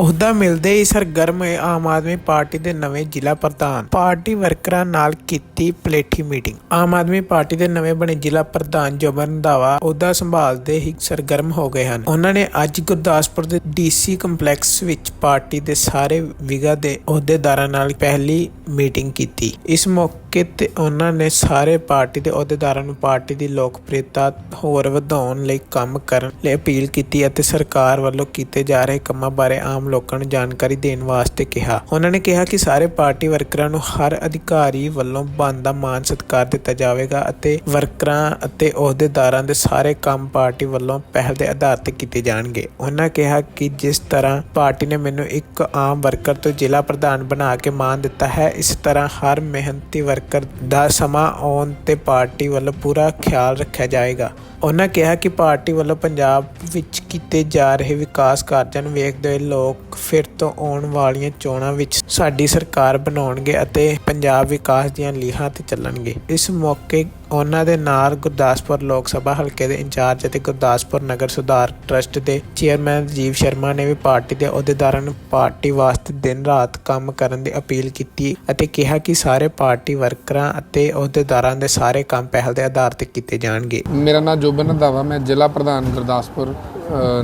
ਅਹੁਦਾ ਮਿਲਦੇ ਹੀ ਸਰਗਰਮ ਆਮ ਆਦਮੀ ਪਾਰਟੀ ਦੇ ਨਵੇਂ ਜ਼ਿਲ੍ਹਾ ਪ੍ਰਧਾਨ। ਪਾਰਟੀ ਵਰਕਰਾਂ ਨਾਲ ਕੀਤੀ ਪਲੇਠੀ ਮੀਟਿੰਗ। ਆਮ ਆਦਮੀ ਪਾਰਟੀ ਦੇ ਨਵੇਂ ਬਣੇ ਜ਼ਿਲ੍ਹਾ ਪ੍ਰਧਾਨ ਜੋਬਨ ਰੰਧਾਵਾ ਅਹੁਦਾ ਸੰਭਾਲਦੇ ਹੀ ਸਰਗਰਮ ਹੋ ਗਏ ਹਨ। ਉਹਨਾਂ ਨੇ ਅੱਜ ਗੁਰਦਾਸਪੁਰ ਦੇ ਡੀਸੀ ਕੰਪਲੈਕਸ ਵਿੱਚ ਪਾਰਟੀ ਦੇ ਸਾਰੇ ਵਿਗਾ ਦੇ ਅਹੁਦੇਦਾਰਾਂ ਨਾਲ ਪਹਿਲੀ ਮੀਟਿੰਗ ਕੀਤੀ। ਇਸ ਮੌਕੇ ਤੇ ਉਹਨਾਂ ਨੇ ਸਾਰੇ ਪਾਰਟੀ ਦੇ ਅਹੁਦੇਦਾਰਾਂ ਨੂੰ ਪਾਰਟੀ ਦੀ ਲੋਕਪ੍ਰਿਯਤਾ ਹੋਰ ਵਧਾਉਣ ਲਈ ਕੰਮ ਕਰਨ ਲਈ ਅਪੀਲ ਕੀਤੀ ਅਤੇ ਸਰਕਾਰ ਵੱਲੋਂ ਕੀਤੇ ਜਾ ਰਹੇ ਕੰਮਾਂ ਬਾਰੇ ਆਮ ਲੋਕਾਂ ਨੂੰ ਜਾਣਕਾਰੀ ਦੇਣ ਵਾਸਤੇ ਕਿਹਾ। ਉਹਨਾਂ ਨੇ ਕਿਹਾ ਕਿ ਸਾਰੇ ਪਾਰਟੀ ਵਰਕਰਾਂ ਨੂੰ ਹਰ ਅਧਿਕਾਰੀ ਵੱਲੋਂ ਬਣਦਾ ਮਾਨ ਸਤਿਕਾਰ ਦਿੱਤਾ ਜਾਵੇਗਾ ਅਤੇ ਵਰਕਰਾਂ ਅਤੇ ਅਹੁਦੇਦਾਰਾਂ ਦੇ ਸਾਰੇ ਕੰਮ ਪਾਰਟੀ ਵੱਲੋਂ ਪਹਿਲ ਦੇ ਆਧਾਰ ਤੇ ਕੀਤੇ ਜਾਣਗੇ। ਉਹਨਾਂ ਕਿਹਾ ਕਿ ਜਿਸ ਤਰ੍ਹਾਂ ਪਾਰਟੀ ਨੇ ਮੈਨੂੰ ਇੱਕ ਆਮ ਵਰਕਰ ਤੋਂ ਜ਼ਿਲ੍ਹਾ ਪ੍ਰਧਾਨ ਬਣਾ ਕੇ ਮਾਨ ਦਿੱਤਾ ਹੈ, ਇਸ ਤਰ੍ਹਾਂ ਹਰ ਮਿਹਨਤੀ ਵਰਕਰ ਦਾ ਸਮਾਂ ਆਉਣ ਤੇ ਪਾਰਟੀ ਵੱਲੋਂ ਪੂਰਾ ਖਿਆਲ ਰੱਖਿਆ ਜਾਏਗਾ ਉਹਨਾਂ ਕਿਹਾ ਕਿ ਪਾਰਟੀ ਵੱਲੋਂ ਪੰਜਾਬ ਵਿੱਚ ਕੀਤੇ ਜਾ ਰਹੇ ਵਿਕਾਸ ਕਾਰਜਾਂ ਨੂੰ ਵੇਖਦੇ ਹੋਏ ਲੋਕ ਫਿਰ ਤੋਂ ਆਉਣ ਵਾਲੀਆਂ ਚੋਣਾਂ ਵਿੱਚ ਸਾਡੀ ਸਰਕਾਰ ਬਣਾਉਣਗੇ ਅਤੇ ਪੰਜਾਬ ਵਿਕਾਸ ਦੀਆਂ ਲੀਹਾਂ ਤੇ ਚੱਲਣਗੇ। ਇਸ ਮੌਕੇ ਉਹਨਾਂ ਦੇ ਨਾਲ ਗੁਰਦਾਸਪੁਰ ਲੋਕ ਸਭਾ ਹਲਕੇ ਦੇ ਇੰਚਾਰਜ ਅਤੇ ਗੁਰਦਾਸਪੁਰ ਨਗਰ ਸੁਧਾਰ ਟਰਸਟ ਦੇ ਚੇਅਰਮੈਨ ਰਾਜੀਵ ਸ਼ਰਮਾ ਨੇ ਵੀ ਪਾਰਟੀ ਦੇ ਅਹੁਦੇਦਾਰਾਂ ਨੂੰ ਪਾਰਟੀ ਵਾਸਤੇ ਦਿਨ ਰਾਤ ਕੰਮ ਕਰਨ ਦੀ ਅਪੀਲ ਕੀਤੀ ਅਤੇ ਕਿਹਾ ਕਿ ਸਾਰੇ ਪਾਰਟੀ ਵਰਕਰਾਂ ਅਤੇ ਅਹੁਦੇਦਾਰਾਂ ਦੇ ਸਾਰੇ ਕੰਮ ਪਹਿਲ ਦੇ ਆਧਾਰ ਤੇ ਕੀਤੇ ਜਾਣਗੇ। ਮੇਰਾ ਨਾਮ ਜੋਬਨ ਰੰਧਾਵਾ, ਮੈਂ ਜ਼ਿਲ੍ਹਾ ਪ੍ਰਧਾਨ ਗੁਰਦਾਸਪੁਰ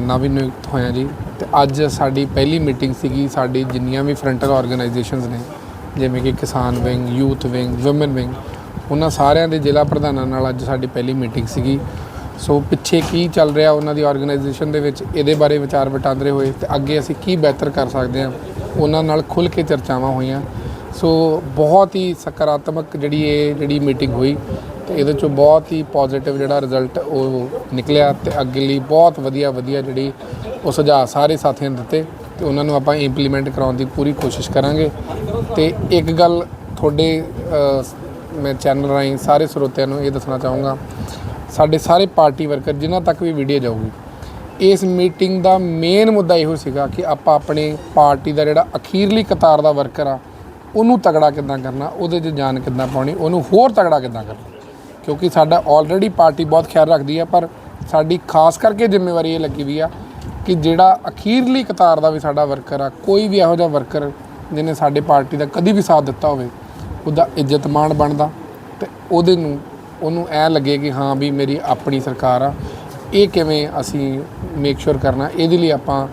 ਨਵੀਂ ਨਿਯੁਕਤ ਹੋਇਆ ਜੀ। ਤੇ ਅੱਜ ਸਾਡੀ ਪਹਿਲੀ ਮੀਟਿੰਗ ਸੀਗੀ, ਸਾਡੀ ਜਿੰਨੀਆਂ ਵੀ ਫਰੰਟਲ ਆਰਗੇਨਾਈਜੇਸ਼ਨਸ ਨੇ, ਜਿਵੇਂ ਕਿ ਕਿਸਾਨ wing, youth wing women wing, ਉਹਨਾਂ ਸਾਰਿਆਂ ਦੇ ਜ਼ਿਲ੍ਹਾ ਪ੍ਰਧਾਨਾਂ ਨਾਲ ਅੱਜ ਸਾਡੀ ਪਹਿਲੀ ਮੀਟਿੰਗ ਸੀਗੀ। ਸੋ ਪਿੱਛੇ ਕੀ ਚੱਲ ਰਿਹਾ ਉਹਨਾਂ ਦੀ ਆਰਗੇਨਾਈਜੇਸ਼ਨ ਦੇ ਵਿੱਚ, ਇਹਦੇ ਬਾਰੇ ਵਿਚਾਰ ਵਟਾਂਦਰੇ ਹੋਏ ਤੇ ਅੱਗੇ ਅਸੀਂ ਕੀ ਬਿਹਤਰ ਕਰ ਸਕਦੇ ਹਾਂ, ਉਹਨਾਂ ਨਾਲ ਖੁੱਲ੍ਹ ਕੇ ਚਰਚਾਵਾਂ ਹੋਈਆਂ। ਸੋ ਬਹੁਤ ਹੀ ਸਕਾਰਾਤਮਕ ਜਿਹੜੀ ਇਹ ਜਿਹੜੀ ਮੀਟਿੰਗ ਹੋਈ ਤੇ ਇਹਦੇ ਚੋਂ ਬਹੁਤ ਹੀ ਪੋਜ਼ਿਟਿਵ ਜਿਹੜਾ ਰਿਜ਼ਲਟ ਉਹ ਨਿਕਲਿਆ ਤੇ ਅੱਗੇ ਲਈ ਬਹੁਤ ਵਧੀਆ ਵਧੀਆ ਜਿਹੜੀ ਉਹ ਸੁਝਾਅ ਸਾਰੇ ਸਾਥੀਆਂ ਨੇ ਦਿੱਤੇ ਤੇ ਉਹਨਾਂ ਨੂੰ ਆਪਾਂ ਇੰਪਲੀਮੈਂਟ ਕਰਾਉਣ ਦੀ ਪੂਰੀ ਕੋਸ਼ਿਸ਼ ਕਰਾਂਗੇ। ਤੇ ਇੱਕ ਗੱਲ ਤੁਹਾਡੇ ਮੈਂ ਚੈਨਲ ਰਾਹੀਂ ਸਾਰੇ ਸਰੋਤਿਆਂ ਨੂੰ ਇਹ ਦੱਸਣਾ ਚਾਹੂੰਗਾ। ਸਾਡੇ ਸਾਰੇ ਪਾਰਟੀ ਵਰਕਰ ਜਿਨ੍ਹਾਂ ਤੱਕ ਵੀ ਵੀਡੀਓ ਜਾਊਗੀ, ਇਸ ਮੀਟਿੰਗ ਦਾ ਮੇਨ ਮੁੱਦਾ ਇਹੋ ਸੀਗਾ ਕਿ ਆਪਾਂ ਆਪਣੇ ਪਾਰਟੀ ਦਾ ਜਿਹੜਾ ਅਖੀਰਲੀ ਕਤਾਰ ਦਾ ਵਰਕਰ ਆ, ਉਹਨੂੰ ਤਗੜਾ ਕਿੱਦਾਂ ਕਰਨਾ, ਉਹਦੇ 'ਚ ਜਾਨ ਕਿੱਦਾਂ ਪਾਉਣੀ, ਉਹਨੂੰ ਹੋਰ ਤਗੜਾ ਕਿੱਦਾਂ ਕਰਨਾ। ਕਿਉਂਕਿ ਸਾਡਾ ਆਲਰੇਡੀ ਪਾਰਟੀ ਬਹੁਤ ਖਿਆਲ ਰੱਖਦੀ ਆ, ਪਰ ਸਾਡੀ ਖਾਸ ਕਰਕੇ ਜ਼ਿੰਮੇਵਾਰੀ ਇਹ ਲੱਗੀ ਵੀ ਆ ਕਿ ਜਿਹੜਾ ਅਖੀਰਲੀ ਕਤਾਰ ਦਾ ਵੀ ਸਾਡਾ ਵਰਕਰ ਆ, ਕੋਈ ਵੀ ਇਹੋ ਜਿਹਾ ਵਰਕਰ ਜਿਹਨੇ ਸਾਡੇ ਪਾਰਟੀ ਦਾ ਕਦੀ ਵੀ ਸਾਥ ਦਿੱਤਾ ਹੋਵੇ, ਉਹਦਾ ਇੱਜ਼ਤ ਮਾਣ ਬਣਦਾ ਤੇ ਉਹਦੇ ਨੂੰ, ਉਹਨੂੰ ਐ ਲੱਗੇ ਕਿ ਹਾਂ ਵੀ ਮੇਰੀ ਆਪਣੀ ਸਰਕਾਰ ਆ, ਇਹ ਕਿਵੇਂ ਅਸੀਂ ਮੇਕ ਸ਼ੋਰ ਕਰਨਾ, ਇਹਦੇ ਲਈ ਆਪਾਂ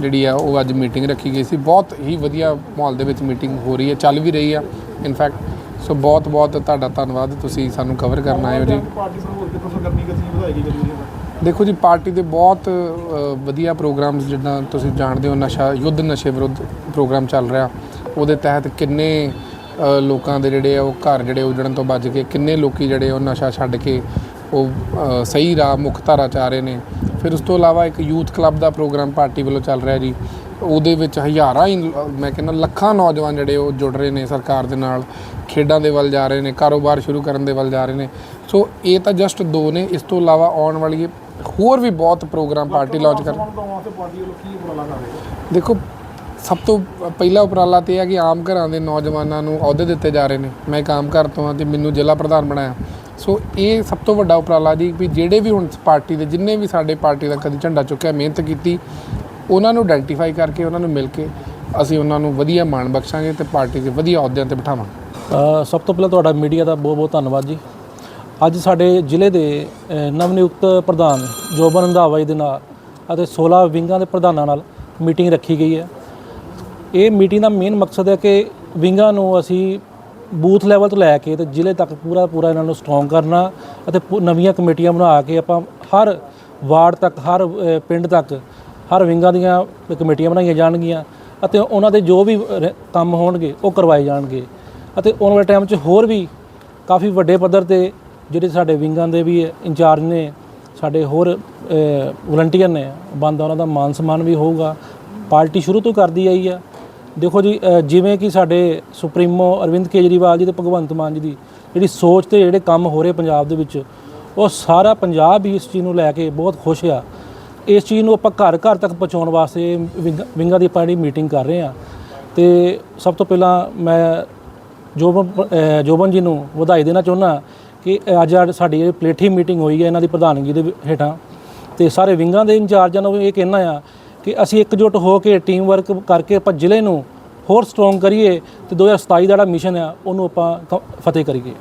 ਜਿਹੜੀ ਆ ਉਹ ਅੱਜ ਮੀਟਿੰਗ ਰੱਖੀ ਗਈ ਸੀ। ਬਹੁਤ ਹੀ ਵਧੀਆ ਮਾਹੌਲ ਦੇ ਵਿੱਚ ਮੀਟਿੰਗ ਹੋ ਰਹੀ ਹੈ ਚੱਲ ਵੀ ਰਹੀ ਆ। ਇਨਫੈਕਟ ਸੋ ਬਹੁਤ ਬਹੁਤ ਤੁਹਾਡਾ ਧੰਨਵਾਦ ਤੁਸੀਂ ਸਾਨੂੰ ਕਵਰ ਕਰਨ ਆਏ ਹੋ ਜੀ। ਪਾਰਟੀ ਨੂੰ ਹੋਰ ਤੇ ਪ੍ਰੋਫੈਸਰ ਕਰਨੀ ਕਿਸੀ ਵਧਾਏਗੀ ਕਰੀ ਹੈ ਦੇਖੋ ਜੀ ਪਾਰਟੀ ਦੇ ਬਹੁਤ ਵਧੀਆ ਪ੍ਰੋਗਰਾਮਸ ਜਿੱਦਾਂ ਤੁਸੀਂ ਜਾਣਦੇ ਹੋ ਨਸ਼ਾ ਯੁੱਧ ਨਸ਼ੇ ਵਿਰੁੱਧ ਪ੍ਰੋਗਰਾਮ ਚੱਲ ਰਿਹਾ। ਉਹਦੇ ਤਹਿਤ ਕਿੰਨੇ ਲੋਕਾਂ ਦੇ ਜਿਹੜੇ ਆ ਉਹ ਘਰ ਜਿਹੜੇ ਉਜੜਨ ਤੋਂ ਬਚ ਗਏ ਕਿੰਨੇ ਲੋਕੀ ਜਿਹੜੇ ਉਹ ਨਸ਼ਾ ਛੱਡ ਕੇ ਉਹ ਸਹੀ ਰਾਹ ਮੁੱਖ ਧਾਰਾ ਚ ਆ ਰਹੇ ਨੇ। ਫਿਰ ਉਸ ਤੋਂ ਇਲਾਵਾ ਇੱਕ ਯੂਥ ਕਲੱਬ ਦਾ ਪ੍ਰੋਗਰਾਮ ਪਾਰਟੀ ਵੱਲੋਂ ਚੱਲ ਰਿਹਾ ਜੀ। ਉਹਦੇ ਵਿੱਚ ਹਜ਼ਾਰਾਂ ਹੀ ਮੈਂ ਕਹਿੰਦਾ ਲੱਖਾਂ ਨੌਜਵਾਨ ਜਿਹੜੇ ਉਹ ਜੁੜ ਰਹੇ ਨੇ ਸਰਕਾਰ ਦੇ ਨਾਲ ਖੇਡਾਂ ਦੇ ਵੱਲ ਜਾ ਰਹੇ ਨੇ ਕਾਰੋਬਾਰ ਸ਼ੁਰੂ ਕਰਨ ਦੇ ਵੱਲ ਜਾ ਰਹੇ ਨੇ। ਸੋ ਇਹ ਤਾਂ ਜਸਟ ਦੋ ਨੇ ਇਸ ਤੋਂ ਇਲਾਵਾ ਆਉਣ ਵਾਲੀ ਹੋਰ ਵੀ ਬਹੁਤ ਪ੍ਰੋਗਰਾਮ ਪਾਰਟੀ ਲਾਂਚ ਕਰ ਦੇਖੋ ਸਭ ਤੋਂ ਪਹਿਲਾ ਉਪਰਾਲਾ ਤੇ ਹੈ ਕਿ ਆਮ ਘਰਾਂ ਦੇ ਨੌਜਵਾਨਾਂ ਨੂੰ ਅਹੁਦੇ ਦਿੱਤੇ ਜਾ ਰਹੇ ਨੇ। ਮੈਂ ਇੱਕ ਆਮ ਘਰ ਤੋਂ ਹਾਂ ਤੇ ਮੈਨੂੰ ਜ਼ਿਲ੍ਹਾ ਪ੍ਰਧਾਨ ਬਣਾਇਆ। ਸੋ ਇਹ ਸਭ ਤੋਂ ਵੱਡਾ ਉਪਰਾਲਾ ਜੀ ਵੀ ਜਿਹੜੇ ਵੀ ਹੁਣ ਪਾਰਟੀ ਦੇ ਜਿੰਨੇ ਵੀ ਸਾਡੇ ਪਾਰਟੀ ਦਾ ਕਦੀ ਝੰਡਾ ਚੁੱਕਿਆ ਮਿਹਨਤ ਕੀਤੀ ਉਹਨਾਂ ਨੂੰ ਆਇਡੈਂਟੀਫਾਈ ਕਰਕੇ ਉਹਨਾਂ ਨੂੰ ਮਿਲ ਕੇ ਅਸੀਂ ਉਹਨਾਂ ਨੂੰ ਵਧੀਆ ਮਾਣ ਬਖਸ਼ਾਂਗੇ ਤੇ ਪਾਰਟੀ ਦੇ ਵਧੀਆ ਅਹੁਦਿਆਂ ਤੇ ਬਿਠਾਵਾਂਗੇ। ਸਭ ਤੋਂ ਪਹਿਲਾਂ ਤੁਹਾਡਾ ਮੀਡੀਆ ਦਾ ਬਹੁਤ ਬਹੁਤ ਧੰਨਵਾਦ ਜੀ। ਅੱਜ ਸਾਡੇ ਜ਼ਿਲ੍ਹੇ ਦੇ ਅ, ਨਵਨਿਯੁਕਤ ਪ੍ਰਧਾਨ ਜੋਬਨ ਰੰਧਾਵਾ ਜੀ ਦੇ ਨਾਲ ਅਤੇ 16 ਵਿੰਗਾਂ ਦੇ ਪ੍ਰਧਾਨਾਂ ਨਾਲ ਮੀਟਿੰਗ ਰੱਖੀ ਗਈ ਹੈ। ਇਹ ਮੀਟਿੰਗ ਦਾ ਮੇਨ ਮਕਸਦ ਹੈ ਕਿ ਵਿੰਗਾਂ ਨੂੰ ਅਸੀਂ ਬੂਥ ਲੈਵਲ ਤੋਂ ਲੈ ਕੇ ਤੇ ਜ਼ਿਲ੍ਹੇ ਤੱਕ ਪੂਰਾ ਪੂਰਾ ਇਹਨਾਂ ਨੂੰ ਸਟਰੋਂਗ ਕਰਨਾ ਅਤੇ ਪੂ- ਨਵੀਆਂ ਕਮੇਟੀਆਂ ਬਣਾ ਕੇ ਆਪਾਂ ਹਰ ਵਾਰਡ ਤੱਕ ਹਰ ਪਿੰਡ ਤੱਕ ਹਰ ਵਿੰਗਾਂ ਦੀਆਂ ਕਮੇਟੀਆਂ ਬਣਾਈਆਂ ਜਾਣਗੀਆਂ ਅਤੇ ਉਹਨਾਂ ਦੇ ਜੋ ਵੀ ਕੰਮ ਹੋਣਗੇ, ਉਹ ਕਰਵਾਏ ਜਾਣਗੇ। ਅਤੇ ਆਉਣ ਵਾਲੇ ਟਾਈਮ 'ਚ ਹੋਰ ਵੀ ਕਾਫੀ ਵੱਡੇ ਪੱਧਰ ਤੇ ਜਿਹੜੇ ਸਾਡੇ ਵਿੰਗਾਂ ਦੇ ਵੀ ਇੰਚਾਰਜ ਨੇ, ਸਾਡੇ ਹੋਰ ਵਲੰਟੀਅਰ ਨੇ, ਬੰਦਾ ਉਹਨਾਂ ਦਾ ਮਾਨ ਸਨਮਾਨ ਵੀ ਹੋਊਗਾ। ਪਾਰਟੀ ਸ਼ੁਰੂ ਤੋਂ ਕਰਦੀ ਆਈ ਆ। ਦੇਖੋ ਜੀ ਜਿਵੇਂ ਕਿ ਸਾਡੇ ਸੁਪਰੀਮੋ ਅਰਵਿੰਦ ਕੇਜਰੀਵਾਲ ਜੀ ਤੇ ਭਗਵੰਤ ਮਾਨ ਜੀ ਦੀ ਜਿਹੜੀ ਸੋਚ ਤੇ ਜਿਹੜੇ ਕੰਮ ਹੋ ਰਹੇ ਪੰਜਾਬ ਦੇ ਵਿੱਚ, ਉਹ ਸਾਰਾ ਪੰਜਾਬ ਹੀ ਇਸ ਚੀਜ਼ ਨੂੰ ਲੈ ਕੇ ਬਹੁਤ ਖੁਸ਼ ਆ। ਇਸ ਚੀਜ਼ ਨੂੰ ਆਪਾਂ ਘਰ ਘਰ ਤੱਕ ਪਹੁੰਚਾਉਣ ਵਾਸਤੇ ਵਿੰਗ- ਵਿੰਗਾਂ ਦੀ ਆਪਾਂ ਜਿਹੜੀ ਮੀਟਿੰਗ ਕਰ ਰਹੇ ਹਾਂ। ਤੇ ਸਭ ਤੋਂ ਪਹਿਲਾਂ ਮੈਂ ਜੋਬਨ ਅ, ਜੋਬਨ ਜੀ ਨੂੰ ਵਧਾਈ ਦੇਣਾ ਚਾਹੁੰਦਾ ਕਿ ਅੱਜ ਅੱਜ ਸਾਡੀ ਜਿਹੜੀ ਪਲੇਠੀ ਮੀਟਿੰਗ ਹੋਈ ਹੈ ਇਹਨਾਂ ਦੀ ਪ੍ਰਧਾਨਗੀ ਦੇ ਹੇਠਾਂ। ਤੇ ਸਾਰੇ ਵਿੰਗਾਂ ਦੇ ਇੰਚਾਰਜਾਂ ਨੂੰ ਵੀ ਇਹ ਕਹਿਣਾ ਆ ਕਿ ਅਸੀਂ ਇਕਜੁੱਟ ਹੋ ਕੇ ਟੀਮ ਵਰਕ ਕਰਕੇ ਆਪਾਂ ਜ਼ਿਲ੍ਹੇ ਨੂੰ ਹੋਰ ਸਟਰੋਂਗ ਕਰੀਏ ਤੇ 2027 ਦਾ ਜਿਹੜਾ ਮਿਸ਼ਨ ਆ ਉਹਨੂੰ ਆਪਾਂ ਕ- ਫਤਿਹ ਕਰੀਏ।